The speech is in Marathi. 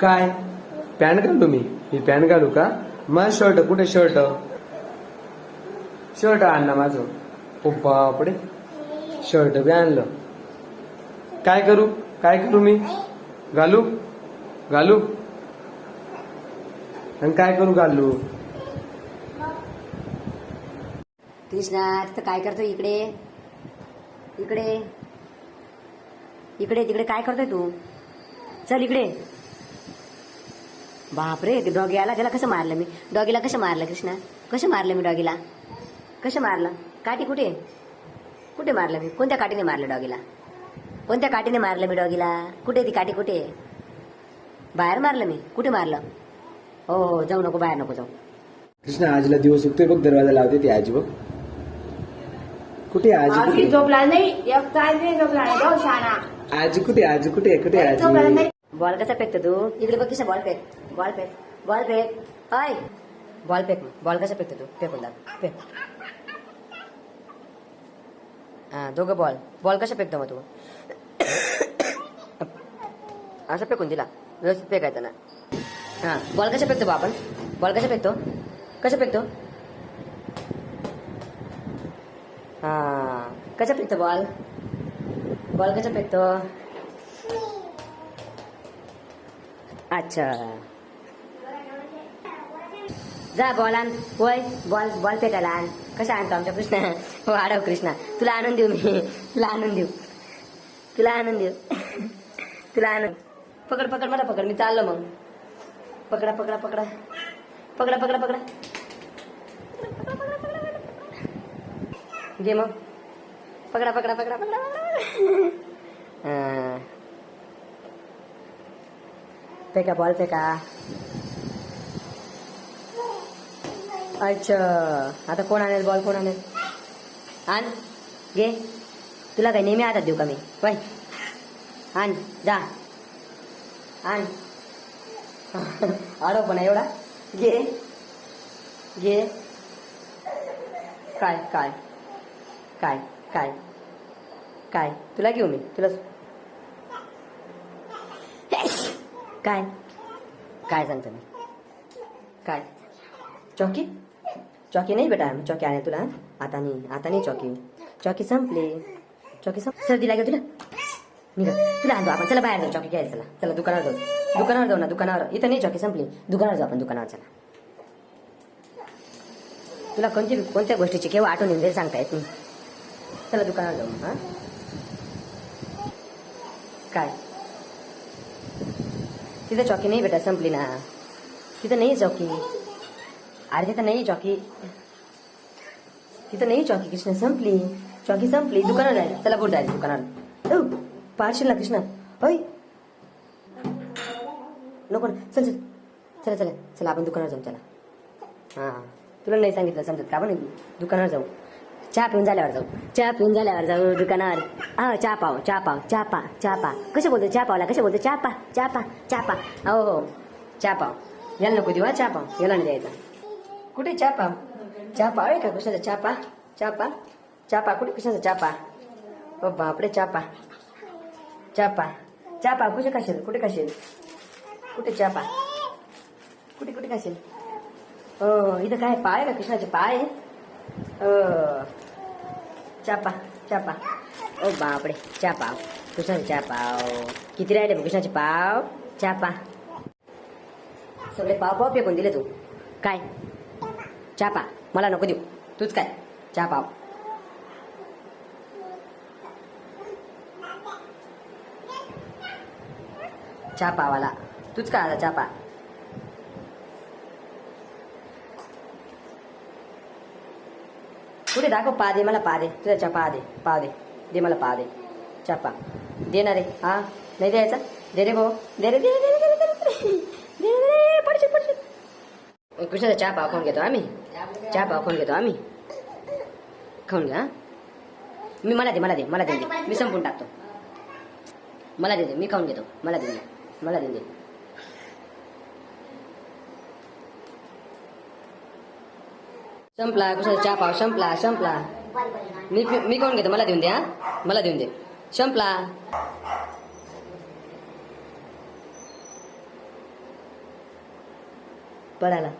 काय? पॅन्ट घालू मी मी पॅन्ट घालू का? माझं शर्ट कुठे शर्ट? शर्ट आणला माझं. ओ बापडे शर्ट बी आणलं. काय करू? काय करू मी? घालू? घालू? आणि काय करू घालू? कृष्णा तिथं काय करतो इकडे? इकडे? इकडे तिकडे काय करतोय तू? चल इकडे. बापरे ते डॉगी आला त्याला कसं मारलं मी? डॉगीला कसं मारलं कृष्णा? कसं मारलं मी डॉगीला? कसं मारलं? काठी कुठे? कुठे मारलं मी? कोणत्या काठीने मारलं डॉगीला? कोणत्या काठीने मारलं मी डॉगीला? कुठे ती काठी कुठे? बाहेर मारलं मी? कुठे मारलं? हो हो जाऊ नको बाहेर नको जाऊ. कृष्णा आजीला दिवस उगतोय बघ दरवाजा लावते ती आजी बघ. कुठे आहे आजी? आजी कुठे? झोपला नाही. एक तास नाही झोपला नाही जाऊ शाळा आजी कुठे? आजी कुठे? कुठे आहे झोपला आजी? नाही. बॉल कसा फेकतो तू? इकडे बघ कसा बॉल फेक बॉल फेक बॉल फेक आय बॉल फेक बॉल कसा फेकतो तू फेकून दाख फेक हा दोघं बॉल बॉल कसा फेकतो मग तू असं फेकून दिला व्यवस्थित फेकायचा ना हा बॉल कसा फेकतो बा आपण बॉल कसा फेकतो कसा फेकतो हा कसा फेकतो बॉल बॉल कसा फेकतो अच्छा जा बॉल आण होय बॉल बॉल पेटायला आण. कसा आणतो आमच्या कृष्णा? हो आडव कृष्णा. तुला आणून देऊ मी. तुला आणून देऊ. तुला आणून देऊ. तुला आणून पकड पकड मला पकड. मी चाललो मग. पकडा पकडा पकडा. पकडा पकडा पकडा. घे मग. पकडा पकडा पकडा पकडा फेका बॉल फेका अच्छा. आता कोण आणेल बॉल कोण आणेल? आण. घे. तुला काय नेहमी हातात देऊ का मी? पण आण. जा. आण. आडव पण एवढा. घे. घे. काय काय? काय काय? काय? तुला घेऊ मी. तुला काय? काय सांगतो मी? काय? चौकी चौकी नाही बेटा चौकी आहे तुला आता नाही आता नाही चौकी चौकी संपली। चौकी संप सर्दी लागेल तुला निघा तुला आणतो आपण चला बाहेर जाऊ चौकी घ्यायला चला. चला दुकानावर जाऊ. दुकानावर जाऊ ना दुकानावर. इथं नाही चौकी संपली. दुकानावर जाऊ आपण दुकानावर चला. तुला कोणती कोणत्या गोष्टीची केव्हा आठवण येऊन जाईल सांगता येत नाही. चला दुकानावर जाऊ हा? काय? तिथं चौकी नाही बेटा संपली ना. तिथं नाही चौकी अरे तिथं नाही चॉकी तिथं नाही चॉकी कृष्णा संपली. चॉकी संपली दुकानावर आहे. चला बोट जायचं दुकानावर हो पारशील ना कृष्णा. होय नको चल चल. चला चला. चला आपण दुकानावर जाऊ चला. हां. तुला नाही सांगितलं समजत का? आपण दुकानावर जाऊ. चहा पिऊन झाल्यावर जाऊ. चहा पिऊन झाल्यावर जाऊ दुकानावर हा चहा पाव चहा पाव चहा पा चहा पा. कसं बोलतो? चहा पावला कसं बोलतो? चहा पा चहा पा चहा पा. हो हो. चहा पाव. याला नको देऊ हा चहा पाव. याला नाही द्यायचा. कुठे चहा पाव चहा पाव आहे का कशाचा चहा चापा? चापा? चहा कुठे कशाचा चापा? ओ बापडे चहा चापा. चापा चहा कुठे खाशील? कुठे खाशील? कुठे चापा? कुठे कुठे खाशील? हो इथं काय पाय आहे का कृष्णाचे पाय? ओ चापा चापा. ओ बापडे चहा पाव कृष्णाचे चहा पाव किती राहिले कृष्णाचे पाव? चापा. सगळे पाव पाव फेकून दिले तू. काय? चहा पा. मला नको देऊ. तूच काय चहा पाव. चहा पावाला. तूच काय आला चहा पा. कुठे दाखव? पा दे मला पा दे. तुझ्या चहा पा दे पा दे. दे मला पा दे. चहा पा. दे ना रे. हा? नाही द्यायचा? दे रे भाऊ. दे रे दे रे दे रे दे रे दे रे दे रे. दे रे पडशील पडशील. कृष्णाचा चहा पाव खाऊन घेतो आम्ही चहा पाव खाऊन घेतो आम्ही. खाऊन घ्या मी मला दे मला दे मला दे दे. मी संपून टाकतो. मला दे मी खाऊन घेतो. मला दे दे. मला दे दे. संपला कशाचा चहा पाव? संपला संपला. मी मी कोण घेतो. मला देऊन दे हा. मला देऊन दे. संपला. पळायला